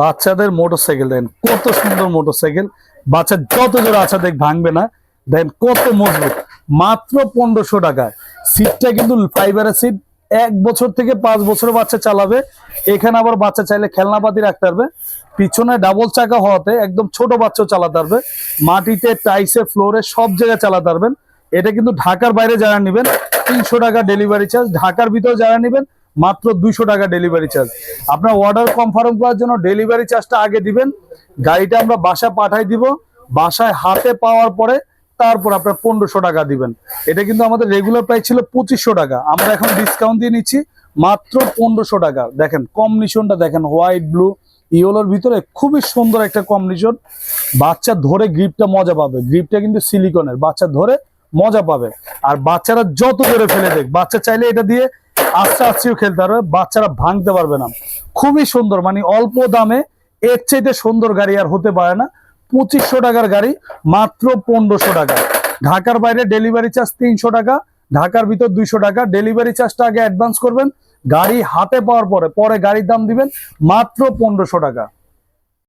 বাচ্চাদের মোটরসাইকেল দেন কত সুন্দর মোটরসাইকেল। বাচ্চা যত জোরে আছে দেখ, ভাঙবে না। দেন কত মজবুত। মাত্র পনেরোশো টাকায়। সিটটা কিন্তু ফাইবারের সিট। এক বছর থেকে পাঁচ বছর বাচ্চা চালাবে। এখানে আবার বাচ্চা চাইলে খেলনাপাতি রাখতে পারবে। পিছনে ডাবল চাকা হওয়াতে একদম ছোট বাচ্চাও চালাতে পারবে। মাটিতে টাইসে ফ্লোরে সব জায়গায় চালাতে পারবেন। এটা কিন্তু ঢাকার বাইরে যারা নেবেন, তিনশো টাকা ডেলিভারি চার্জ ঢাকার ভিতরে যারা নেবেন মাত্র দুইশো টাকা ডেলিভারি চার্জ আপনার অর্ডার কনফার্ম করার জন্য ডেলিভারি চার্জটা আগে দিবেন, গাড়িটা আমরা বাসা পাঠাই দিব, বাসায় হাতে পাওয়ার পরে তারপর আপনার পনেরোশো টাকা দিবেন। এটা কিন্তু আমাদের রেগুলার প্রাইস ছিল পঁচিশশো টাকা। আমরা এখন ডিসকাউন্ট দিয়ে নিচ্ছি মাত্র পনেরোশো টাকা। দেখেন কম্বিনেশনটা দেখেন হোয়াইট ব্লু ইয়েলোর ভিতরে খুবই সুন্দর একটা কম্বিনেশন বাচ্চা ধরে গ্রিপটা মজা পাবে। গ্রিপটা কিন্তু সিলিকনের বাচ্চা ধরে মজা পাবে। আর বাচ্চারা যত করে ফেলে দেখ, বাচ্চা চাইলে এটা দিয়ে আস্তে আস্তেও খেলতে পারবে, বাচ্চারা ভাঙতে পারবে না। খুবই সুন্দর মানে অল্প দামে, এর চাইতে সুন্দর গাড়ি আর হতে পারে না। পঁচিশশো টাকার গাড়ি, মাত্র পনেরোশো টাকা। ঢাকার বাইরে ডেলিভারি চার্জ তিনশো টাকা, ঢাকার ভিতর দুইশো টাকা। ডেলিভারি চার্জটা আগে অ্যাডভান্স করবেন, গাড়ি হাতে পাওয়ার পরে পরে গাড়ির দাম দিবেন, মাত্র পনেরোশো টাকা।